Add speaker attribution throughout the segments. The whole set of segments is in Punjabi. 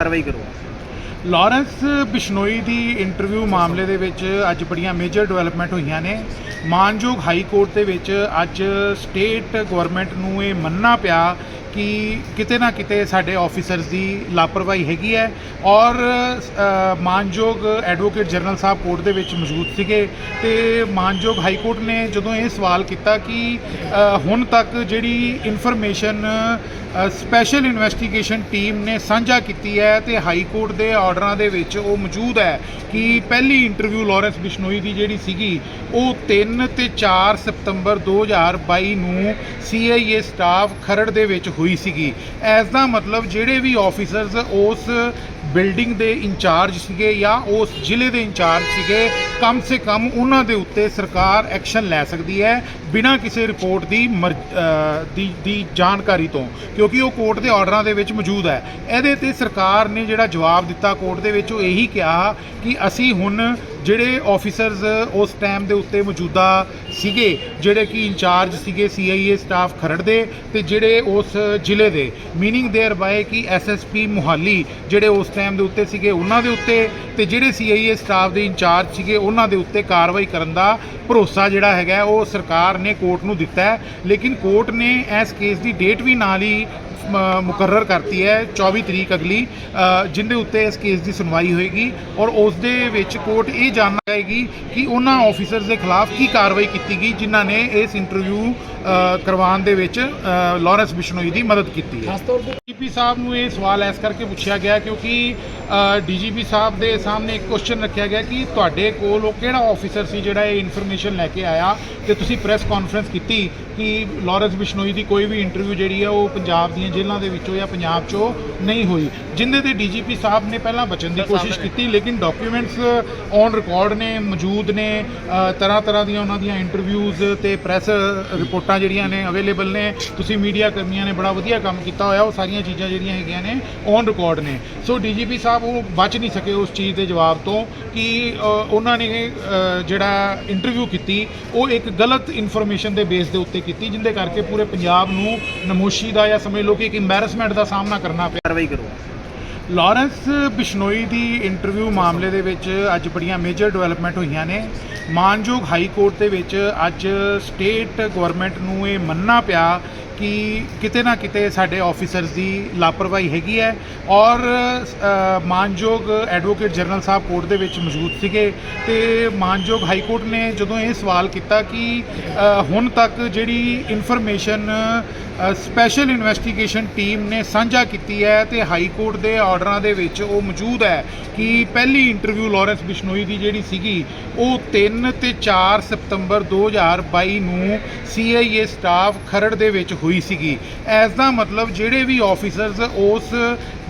Speaker 1: ਕਾਰਵਾਈ ਕਰੋ।
Speaker 2: ਲਾਰੈਂਸ ਬਿਸ਼ਨੋਈ ਦੀ ਇੰਟਰਵਿਊ ਮਾਮਲੇ ਦੇ ਵਿੱਚ ਅੱਜ ਬੜੀਆਂ ਮੇਜਰ ਡਿਵੈਲਪਮੈਂਟ ਹੋਈਆਂ ਨੇ। ਮਾਨਯੋਗ ਹਾਈ ਕੋਰਟ ਦੇ ਵਿੱਚ ਅੱਜ ਸਟੇਟ ਗਵਰਨਮੈਂਟ ਨੂੰ ਇਹ ਮੰਨਣਾ ਪਿਆ ਕਿ ਕਿਤੇ ਨਾ ਕਿਤੇ ਸਾਡੇ ਆਫੀਸਰਸ ਦੀ ਲਾਪਰਵਾਹੀ ਹੈਗੀ ਹੈ ਔਰ ਮਾਨਯੋਗ ਐਡਵੋਕੇਟ ਜਨਰਲ ਸਾਹਿਬ ਕੋਰਟ ਦੇ ਵਿੱਚ ਮੌਜੂਦ ਸੀਗੇ ਤੇ ਮਾਨਯੋਗ ਹਾਈ ਕੋਰਟ ਨੇ ਜਦੋਂ ਇਹ ਸਵਾਲ ਕੀਤਾ ਕਿ ਹੁਣ ਤੱਕ ਜਿਹੜੀ ਇਨਫੋਰਮੇਸ਼ਨ ਸਪੈਸ਼ਲ ਇਨਵੈਸਟੀਗੇਸ਼ਨ ਟੀਮ ਨੇ ਸਾਂਝਾ ਕੀਤੀ ਹੈ ਤੇ ਹਾਈ ਕੋਰਟ ਦੇ ਆਰਡਰਾਂ ਦੇ ਵਿੱਚ ਉਹ ਮੌਜੂਦ ਹੈ ਕਿ ਪਹਿਲੀ ਇੰਟਰਵਿਊ ਲਾਰੈਂਸ ਬਿਸ਼ਨੋਈ ਦੀ ਜਿਹੜੀ ਸੀਗੀ, ਉਹ 3 ਤੇ 4 ਸਤੰਬਰ 2022 ਨੂੰ ਸੀਆਈਏ ਸਟਾਫ ਖਰੜ ਦੇ ਵਿੱਚ ਹੋਈ ਸੀਗੀ। ਐਸ ਦਾ ਮਤਲਬ ਜਿਹੜੇ ਵੀ ਆਫੀਸਰਸ ਉਸ ਬਿਲਡਿੰਗ ਦੇ ਇੰਚਾਰਜ ਸੀਗੇ ਜਾਂ ਉਸ ਜ਼ਿਲ੍ਹੇ ਦੇ ਇੰਚਾਰਜ ਸੀਗੇ ਕਮ ਸੇ ਕਮ ਉਹਨਾਂ ਦੇ ਉੱਤੇ ਸਰਕਾਰ ਐਕਸ਼ਨ ਲੈ ਸਕਦੀ ਹੈ ਬਿਨਾਂ ਕਿਸੇ ਰਿਪੋਰਟ ਦੀ ਮਰ- ਅ, ਦੀ ਦੀ ਜਾਣਕਾਰੀ ਤੋਂ। ਕਿਉਂਕਿ ਉਹ ਕੋਰਟ ਦੇ ਆਰਡਰਾਂ ਦੇ ਵਿੱਚ ਮੌਜੂਦ ਹੈ। ਇਹਦੇ ਤੇ ਸਰਕਾਰ ਨੇ ਜਿਹੜਾ ਜਵਾਬ ਦਿੱਤਾ ਕੋਰਟ ਦੇ ਵਿੱਚ ਉਹ ਇਹੀ ਕਿਹਾ ਕਿ ਅਸੀਂ ਹੁਣ ਜਿਹੜੇ ਆਫੀਸਰਸ ਉਸ ਟਾਈਮ ਦੇ ਉੱਤੇ ਮੌਜੂਦਾ ਸੀਗੇ ਜਿਹੜੇ ਕਿ ਇੰਚਾਰਜ ਸੀਗੇ ਸੀਆਈਏ ਸਟਾਫ ਖਰੜ ਦੇ ਤੇ ਜਿਹੜੇ ਉਸ ਜ਼ਿਲ੍ਹੇ ਦੇ ਮੀਨਿੰਗ देयर ਬਾਏ ਕਿ ਐਸਐਸਪੀ ਮੁਹਾਲੀ ਜਿਹੜੇ ਉਸ ਟਾਈਮ ਦੇ ਉੱਤੇ ਸੀਗੇ ਉਹਨਾਂ ਦੇ ਉੱਤੇ ਤੇ ਜਿਹੜੇ ਸੀਆਈਏ ਸਟਾਫ ਦੇ ਇੰਚਾਰਜ ਸੀਗੇ ਉਹਨਾਂ ਦੇ ਉੱਤੇ ਕਾਰਵਾਈ ਕਰਨ ਦਾ ਭਰੋਸਾ ਜਿਹੜਾ ਹੈਗਾ ਉਹ ਸਰਕਾਰ ਨੇ ਕੋਰਟ ਨੂੰ ਦਿੱਤਾ ਹੈ ਲੇਕਿਨ ਕੋਰਟ ਨੇ ਇਸ ਕੇਸ ਦੀ ਡੇਟ ਵੀ ਨਾਲ ਹੀ ਮ- ਮੁਕਰਰ ਕਰਤੀ ਹੈ 24 ਤਰੀਕ ਅਗਲੀ ਅ, ਜਿਹਦੇ ਉੱਤੇ ਇਸ ਕੇਸ ਦੀ ਸੁਣਵਾਈ ਹੋਏਗੀ ਔਰ ਉਸ ਦੇ ਵਿੱਚ ਕੋਰਟ ਇਹ ਜਾਣਨਾ ਚਾਹੇਗੀ ਕਿ ਉਹਨਾਂ ਆਫੀਸਰਸ ਦੇ ਖਿਲਾਫ ਕੀ ਕਾਰਵਾਈ ਕੀਤੀ ਗਈ ਜਿਨ੍ਹਾਂ ਨੇ ਇਸ ਇੰਟਰਵਿਊ ਕਰਵਾਉਣ ਦੇ ਵਿੱਚ ਲਾਰੈਂਸ ਬਿਸ਼ਨੋਈ ਦੀ ਮਦਦ ਕੀਤੀ ਹੈ।
Speaker 3: ਖਾਸ ਤੌਰ ਤੇ
Speaker 2: ਡੀਜੀਪੀ ਸਾਹਿਬ ਨੂੰ ਇਹ ਸਵਾਲ ਐਸ ਕਰਕੇ ਪੁੱਛਿਆ ਗਿਆ ਕਿਉਂਕਿ ਡੀਜੀਪੀ ਸਾਹਿਬ ਦੇ ਸਾਹਮਣੇ ਇੱਕ ਕੁਐਸਚਨ ਰੱਖਿਆ ਗਿਆ ਕਿ ਤੁਹਾਡੇ ਕੋਲ ਉਹ ਕਿਹੜਾ ਆਫੀਸਰ ਸੀ ਜਿਹੜਾ ਇਹ ਇਨਫੋਰਮੇਸ਼ਨ ਲੈ ਕੇ ਆਇਆ ਤੇ ਤੁਸੀਂ ਪ੍ਰੈਸ ਕਾਨਫਰੰਸ ਕੀਤੀ ਕਿ ਲਾਰੈਂਸ ਬਿਸ਼ਨੋਈ ਦੀ ਕੋਈ ਵੀ ਇੰਟਰਵਿਊ ਜਿਹੜੀ ਹੈ ਉਹ ਪੰਜਾਬ ਦੀਆਂ ਜੇਲ੍ਹਾਂ ਦੇ ਵਿੱਚੋਂ ਜਾਂ ਪੰਜਾਬ 'ਚੋਂ ਨਹੀਂ ਹੋਈ। ਜਿੰਦੇ ਤੇ ਡੀਜੀਪੀ ਸਾਹਿਬ ਨੇ ਪਹਿਲਾਂ ਬਚਣ ਦੀ ਕੋਸ਼ਿਸ਼ ਕੀਤੀ ਲੇਕਿਨ ਡਾਕੂਮੈਂਟਸ ਔਨ ਰਿਕਾਰਡ ਨੇ ਮੌਜੂਦ ਨੇ ਤਰ੍ਹਾਂ ਤਰ੍ਹਾਂ ਦੀਆਂ ਉਹਨਾਂ ਦੀਆਂ ਇੰਟਰਵਿਊਜ਼ ਤੇ ਪ੍ਰੈਸ ਰਿਪੋਰਟਾਂ ਜਿਹੜੀਆਂ ਨੇ ਅਵੇਲੇਬਲ ਨੇ, ਤੁਸੀਂ ਮੀਡੀਆ ਕਰਮੀਆਂ ਨੇ ਬੜਾ ਵਧੀਆ ਕੰਮ ਕੀਤਾ ਹੋਇਆ, ਉਹ ਸਾਰੀਆਂ ਚੀਜ਼ਾਂ ਜਿਹੜੀਆਂ ਹੈਗੀਆਂ ਨੇ ਔਨ ਰਿਕਾਰਡ ਨੇ। ਸੋ ਡੀਜੀਪੀ ਸਾਹਿਬ ਉਹ ਬਚ ਨਹੀਂ ਸਕੇ ਉਸ ਚੀਜ਼ ਦੇ ਜਵਾਬ ਤੋਂ ਕਿ ਉਹਨਾਂ ਨੇ ਜਿਹੜਾ ਇੰਟਰਵਿਊ ਕੀਤੀ, ਉਹ ਇੱਕ ਗਲਤ ਇਨਫੋਰਮੇਸ਼ਨ ਦੇ ਬੇਸ ਦੇ ਉੱਤੇ ਕੀਤੀ, ਜਿੰਦੇ ਕਰਕੇ ਪੂਰੇ ਪੰਜਾਬ ਨੂੰ ਨਮੋਸ਼ੀ ਦਾ ਜਾਂ ਸਮਝ ਲਓ ਕਿ ਇੱਕ ਐਮਬੈਰਸਮੈਂਟ ਦਾ ਸਾਹਮਣਾ ਕਰਨਾ ਪਿਆ।
Speaker 1: ਕਾਰਵਾਈ ਕਰੋ।
Speaker 2: ਲਾਰੈਂਸ ਬਿਸ਼ਨੋਈ ਦੀ ਇੰਟਰਵਿਊ ਮਾਮਲੇ ਦੇ ਵਿੱਚ ਅੱਜ ਬੜੀਆਂ ਮੇਜਰ ਡਿਵੈਲਪਮੈਂਟ ਹੋਈਆਂ ਨੇ। ਮਾਨਯੋਗ ਹਾਈ ਕੋਰਟ ਦੇ ਵਿੱਚ ਅੱਜ ਸਟੇਟ ਗਵਰਨਮੈਂਟ ਨੂੰ ਇਹ ਮੰਨਣਾ ਪਿਆ ਕਿ ਕਿਤੇ ਨਾ ਕਿਤੇ ਸਾਡੇ ਆਫੀਸਰਸ ਦੀ ਲਾਪਰਵਾਹੀ ਹੈਗੀ ਹੈ ਔਰ ਮਾਨਯੋਗ ਐਡਵੋਕੇਟ ਜਨਰਲ ਸਾਹਿਬ ਕੋਰਟ ਦੇ ਵਿੱਚ ਮੌਜੂਦ ਸੀਗੇ ਤੇ ਮਾਨਯੋਗ ਹਾਈ ਕੋਰਟ ਨੇ ਜਦੋਂ ਇਹ ਸਵਾਲ ਕੀਤਾ ਕਿ ਹੁਣ ਤੱਕ ਜਿਹੜੀ ਇਨਫੋਰਮੇਸ਼ਨ ਸਪੈਸ਼ਲ ਇਨਵੈਸਟੀਗੇਸ਼ਨ ਟੀਮ ਨੇ ਸਾਂਝਾ ਕੀਤੀ ਹੈ ਤੇ ਹਾਈ ਕੋਰਟ ਦੇ ਆਰਡਰਾਂ ਦੇ ਵਿੱਚ ਉਹ ਮੌਜੂਦ ਹੈ ਕਿ ਪਹਿਲੀ ਇੰਟਰਵਿਊ ਲਾਰੈਂਸ ਬਿਸ਼ਨੋਈ ਦੀ ਜਿਹੜੀ ਸੀਗੀ, ਉਹ 3 ਤੇ 4 ਸਤੰਬਰ 2022 ਨੂੰ ਸੀਆਈਏ ਸਟਾਫ ਖਰੜ ਦੇ ਵਿੱਚ ਹੋਈ ਸੀਗੀ। ਐਸ ਦਾ ਮਤਲਬ ਜਿਹੜੇ ਵੀ ਆਫੀਸਰਸ ਉਸ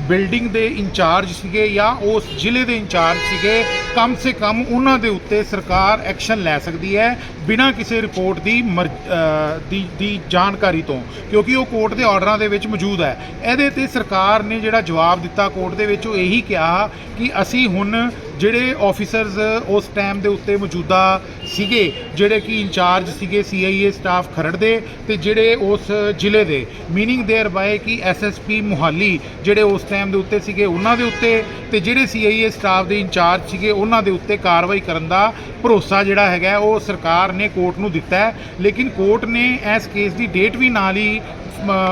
Speaker 2: ਬਿਲਡਿੰਗ ਦੇ ਇੰਚਾਰਜ ਸੀਗੇ ਜਾਂ ਉਸ ਜ਼ਿਲ੍ਹੇ ਦੇ ਇੰਚਾਰਜ ਸੀਗੇ ਕਮ ਸੇ ਕਮ ਉਹਨਾਂ ਦੇ ਉੱਤੇ ਸਰਕਾਰ ਐਕਸ਼ਨ ਲੈ ਸਕਦੀ ਹੈ ਬਿਨਾਂ ਕਿਸੇ ਰਿਪੋਰਟ ਦੀ ਮਰ- ਅ, ਦੀ ਦੀ ਜਾਣਕਾਰੀ ਤੋਂ ਕਿਉਂਕਿ ਉਹ ਕੋਰਟ ਦੇ ਆਰਡਰਾਂ ਦੇ ਵਿੱਚ ਮੌਜੂਦ ਹੈ। ਇਹਦੇ ਤੇ ਸਰਕਾਰ ਨੇ ਜਿਹੜਾ ਜਵਾਬ ਦਿੱਤਾ ਕੋਰਟ ਦੇ ਵਿੱਚ ਉਹ ਇਹੀ ਕਿਹਾ ਕਿ ਅਸੀਂ ਹੁਣ ਜਿਹੜੇ ਆਫੀਸਰਸ ਉਸ ਟਾਈਮ ਦੇ ਉੱਤੇ ਮੌਜੂਦਾ ਸੀਗੇ ਜਿਹੜੇ ਕਿ ਇੰਚਾਰਜ ਸੀਗੇ ਸੀਆਈਏ ਸਟਾਫ ਖਰੜ ਦੇ ਤੇ ਜਿਹੜੇ ਉਸ ਜ਼ਿਲ੍ਹੇ ਦੇ ਮੀਨਿੰਗ देयर ਬਾਏ ਕਿ ਐਸਐਸਪੀ ਮੁਹਾਲੀ ਜਿਹੜੇ ਉਸ ਟਾਈਮ ਦੇ ਉੱਤੇ ਸੀਗੇ ਉਹਨਾਂ ਦੇ ਉੱਤੇ ਤੇ ਜਿਹੜੇ ਸੀਆਈਏ ਸਟਾਫ ਦੇ ਇੰਚਾਰਜ ਸੀਗੇ ਉਹਨਾਂ ਦੇ ਉੱਤੇ ਕਾਰਵਾਈ ਕਰਨ ਦਾ ਭਰੋਸਾ ਜਿਹੜਾ ਹੈਗਾ ਉਹ ਸਰਕਾਰ ਨੇ ਕੋਰਟ ਨੂੰ ਦਿੱਤਾ ਹੈ ਲੇਕਿਨ ਕੋਰਟ ਨੇ ਇਸ ਕੇਸ ਦੀ ਡੇਟ ਵੀ ਨਾਲ ਹੀ ਮ-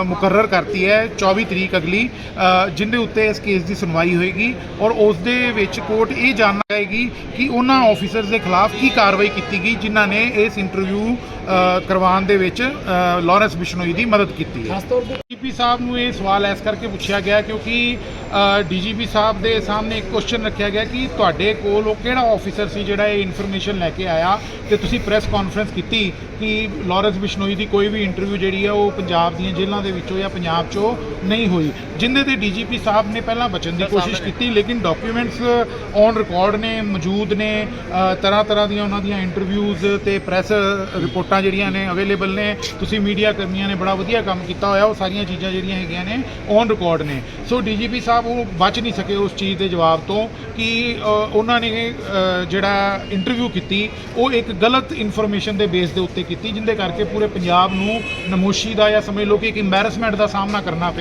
Speaker 2: ਮੁਕਰਰ ਕਰਤੀ ਹੈ 24 ਤਰੀਕ ਅਗਲੀ ਅ, ਜਿਹਦੇ ਉੱਤੇ ਇਸ ਕੇਸ ਦੀ ਸੁਣਵਾਈ ਹੋਏਗੀ ਔਰ ਉਸ ਦੇ ਵਿੱਚ ਕੋਰਟ ਇਹ ਜਾਣਨਾ ਚਾਹੇਗੀ ਕਿ ਉਹਨਾਂ ਆਫੀਸਰਸ ਦੇ ਖਿਲਾਫ ਕੀ ਕਾਰਵਾਈ ਕੀਤੀ ਗਈ ਜਿਨ੍ਹਾਂ ਨੇ ਇਸ ਇੰਟਰਵਿਊ ਕਰਵਾਉਣ ਦੇ ਵਿੱਚ ਲਾਰੈਂਸ ਬਿਸ਼ਨੋਈ ਦੀ ਮਦਦ ਕੀਤੀ ਹੈ।
Speaker 3: ਖਾਸ ਤੌਰ ਤੇ
Speaker 2: ਡੀਜੀਪੀ ਸਾਹਿਬ ਨੂੰ ਇਹ ਸਵਾਲ ਐਸ ਕਰਕੇ ਪੁੱਛਿਆ ਗਿਆ ਕਿਉਂਕਿ ਡੀਜੀਪੀ ਸਾਹਿਬ ਦੇ ਸਾਹਮਣੇ ਇੱਕ ਕੁਐਸਚਨ ਰੱਖਿਆ ਗਿਆ ਕਿ ਤੁਹਾਡੇ ਕੋਲ ਉਹ ਕਿਹੜਾ ਆਫੀਸਰ ਸੀ ਜਿਹੜਾ ਇਹ ਇਨਫੋਰਮੇਸ਼ਨ ਲੈ ਕੇ ਆਇਆ ਤੇ ਤੁਸੀਂ ਪ੍ਰੈਸ ਕਾਨਫਰੰਸ ਕੀਤੀ ਕਿ ਲਾਰੈਂਸ ਬਿਸ਼ਨੋਈ ਦੀ ਕੋਈ ਵੀ ਇੰਟਰਵਿਊ ਜਿਹੜੀ ਹੈ ਉਹ ਪੰਜਾਬ ਦੀਆਂ ਜੇਲ੍ਹਾਂ ਦੇ ਵਿੱਚੋਂ ਜਾਂ ਪੰਜਾਬ 'ਚੋਂ ਨਹੀਂ ਹੋਈ। ਜਿੰਦੇ ਤੇ ਡੀਜੀਪੀ ਸਾਹਿਬ ਨੇ ਪਹਿਲਾਂ ਬਚਣ ਦੀ ਕੋਸ਼ਿਸ਼ ਕੀਤੀ ਲੇਕਿਨ ਡਾਕੂਮੈਂਟਸ ਔਨ ਰਿਕਾਰਡ ਨੇ ਮੌਜੂਦ ਨੇ ਤਰ੍ਹਾਂ ਤਰ੍ਹਾਂ ਦੀਆਂ ਉਹਨਾਂ ਦੀਆਂ ਇੰਟਰਵਿਊਜ਼ ਤੇ ਪ੍ਰੈਸ ਰਿਪੋਰਟਾਂ ਜਿਹੜੀਆਂ ਨੇ ਅਵੇਲੇਬਲ ਨੇ, ਤੁਸੀਂ ਮੀਡੀਆ ਕਰਮੀਆਂ ਨੇ ਬੜਾ ਵਧੀਆ ਕੰਮ ਕੀਤਾ ਹੋਇਆ, ਉਹ ਸਾਰੀਆਂ ਚੀਜ਼ਾਂ ਜਿਹੜੀਆਂ ਹੈਗੀਆਂ ਨੇ ਔਨ ਰਿਕਾਰਡ ਨੇ। ਸੋ ਡੀਜੀਪੀ ਸਾਹਿਬ, ਉਹ ਬਚ ਨਹੀਂ ਸਕੇ ਉਸ ਚੀਜ਼ ਦੇ ਜਵਾਬ ਤੋਂ ਕਿ ਉਹਨਾਂ ਨੇ ਜਿਹੜਾ ਇੰਟਰਵਿਊ ਕੀਤੀ, ਉਹ ਇੱਕ ਗਲਤ ਇਨਫੋਰਮੇਸ਼ਨ ਦੇ ਬੇਸ ਦੇ ਉੱਤੇ ਕੀਤੀ, ਜਿੰਦੇ ਕਰਕੇ ਪੂਰੇ ਪੰਜਾਬ ਨੂੰ ਨਮੋਸ਼ੀ ਦਾ ਜਾਂ ਸਮਝ ਲਓ ਕਿ ਇੱਕ ਐਮਬੈਰਸਮੈਂਟ ਦਾ ਸਾਹਮਣਾ ਕਰਨਾ ਪਿਆ।